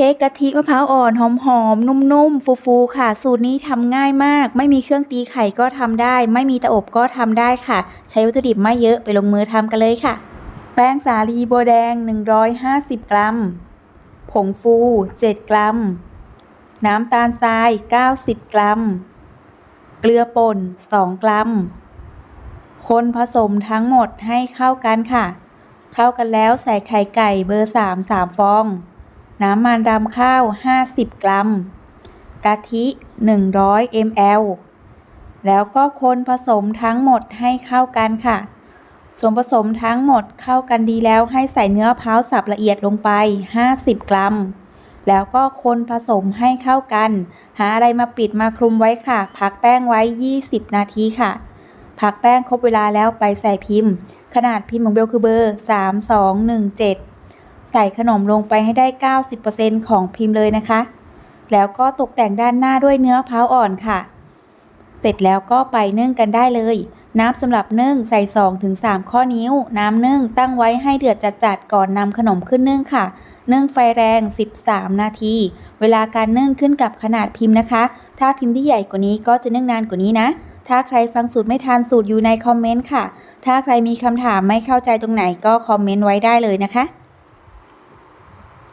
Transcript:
ค้กกะทิมะพร้าวอ่อนหอมๆ นุ่มๆ ฟูๆ ค่ะ สูตรนี้ทำง่ายมาก ไม่มีเครื่องตีไข่ก็ทำได้ ไม่มีเตาอบก็ทำได้ค่ะ ใช้วัตถุดิบไม่เยอะไปลงมือทำกันเลยค่ะ แป้งสาลีโบวแดง 150 กรัม ผงฟู 7 กรัม น้ำตาลทราย 90 กรัม เกลือป่น 2 กรัม คนผสมทั้งหมดให้เข้ากันค่ะ เข้ากันแล้วใส่ไข่ไก่เบอร์ 3 3 ฟอง น้ำมันรำข้าว 50 กรัม กะทิ 100 ml แล้วก็คนผสมทั้งหมดให้เข้ากันค่ะ ส่วนผสมทั้งหมดเข้ากันดีแล้วให้ใส่เนื้อมะพร้าวสับละเอียดลงไป 50 กรัม แล้วก็คนผสมให้เข้ากัน หาอะไรมาปิดมาคลุมไว้ค่ะ พักแป้งไว้ 20 นาทีค่ะ พักแป้งครบเวลาแล้วไปใส่พิมพ์ ขนาดพิมพ์ของเบลคือเบอร์ 3217 ใส่ขนมลงไปให้ได้ 90%ของพิมพ์เลยนะคะ แล้วก็ตกแต่งด้านหน้าด้วยเนื้อพร้าวอ่อนค่ะ เสร็จแล้วก็ไปนึ่งกันได้เลย น้ำสำหรับนึ่งใส่ 2-3 ข้อนิ้ว น้ำนึ่งตั้งไว้ให้เดือดจัดๆก่อนนำขนมขึ้นนึ่งค่ะ นึ่งไฟแรง 13 นาที เวลาการนึ่งขึ้นกับขนาดพิมพ์นะคะ ถ้าพิมพ์ที่ใหญ่กว่านี้ก็จะนึ่งนานกว่านี้นะถ้าใครฟังสูตรไม่ทันสูตรอยู่ในคอมเมนต์ค่ะ ถ้าใครมีคำถามไม่เข้าใจตรงไหนก็คอมเมนต์ไว้ได้เลยนะคะ